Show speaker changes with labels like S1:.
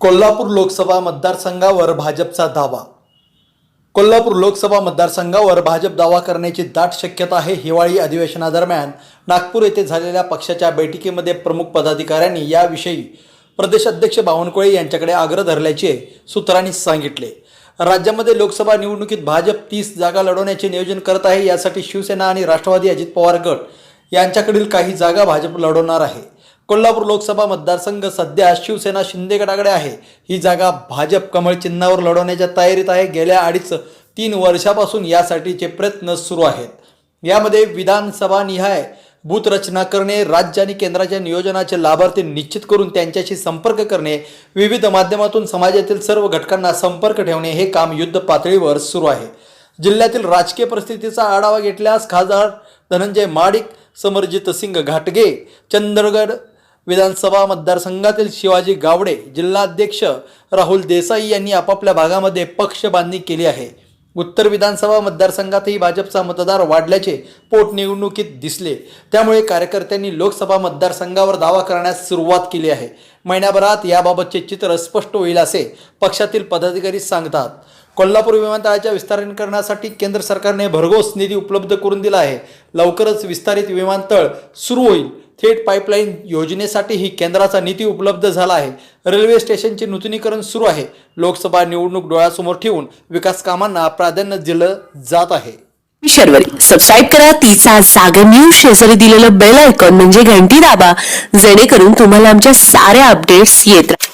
S1: कोल्हापूर लोकसभा मतदारसंघावर भाजपचा दावा. कोल्हापूर लोकसभा मतदारसंघावर भाजप दावा करण्याची दाट शक्यता आहे हिवाळी अधिवेशनादरम्यान. नागपूर येथे झालेल्या पक्षाच्या बैठकीमध्ये प्रमुख पदाधिकाऱ्यांनी याविषयी प्रदेशाध्यक्ष बावनकुळे यांच्याकडे आग्रह धरल्याचे सूत्रांनी सांगितले. राज्यामध्ये लोकसभा निवडणुकीत भाजप तीस जागा लढवण्याचे नियोजन करत आहे यासाठी शिवसेना आणि राष्ट्रवादी अजित पवार गट यांच्याकडील काही जागा भाजप लढवणार आहे. कोल्हापूर लोकसभा मतदारसंघ सध्या शिवसेना शिंदे गटाकडे आहे. ही जागा भाजप कमळ चिन्हावर लढवण्याच्या तयारीत आहे. गेल्या अडीच तीन वर्षापासून यासाठीचे प्रयत्न सुरू आहेत. यामध्ये विधानसभा निहाय बूथ रचना करणे राज्य आणि केंद्राच्या नियोजनाचे लाभार्थी निश्चित करून त्यांच्याशी संपर्क करणे विविध माध्यमातून समाजातील सर्व घटकांना संपर्क ठेवणे हे काम युद्ध पातळीवर सुरू आहे. जिल्ह्यातील राजकीय परिस्थितीचा आढावा घेतल्यास खासदार धनंजय माडिक समरजित सिंग घाटगे चंदगड विधानसभा मतदारसंघातील शिवाजी गावडे जिल्हाध्यक्ष राहुल देसाई यांनी आपापल्या भागामध्ये पक्ष बांधणी केली आहे. उत्तर विधानसभा मतदारसंघातही भाजपचा मतदार वाढल्याचे पोटनिवडणुकीत दिसले. त्यामुळे कार्यकर्त्यांनी लोकसभा मतदारसंघावर दावा करण्यास सुरुवात केली आहे. महिन्याभरात याबाबतचे चित्र स्पष्ट होईल असे पक्षातील पदाधिकारी सांगतात. कोल्हापूर विमानतळाच्या विस्तारीकरणासाठी केंद्र सरकारने भरघोस निधी उपलब्ध करून दिला आहे. लवकरच विस्तारित विमानतळ सुरू होईल. थेट पाईपलाईन योजनेसाठीही केंद्राचा निधी उपलब्ध झाला आहे. रेल्वे स्टेशनचे नूतनीकरण सुरू आहे. लोकसभा निवडणूक डोळ्यासमोर ठेवून विकास कामांना प्राधान्य दिलं जात आहे.
S2: शर्वरी सबस्क्राईब करा. तिचा जागर न्यूज शेजारी दिलेलं बेल आयकॉन म्हणजे घंटी दाबा. जेणेकरून तुम्हाला आमच्या साऱ्या अपडेट्स येत राहतील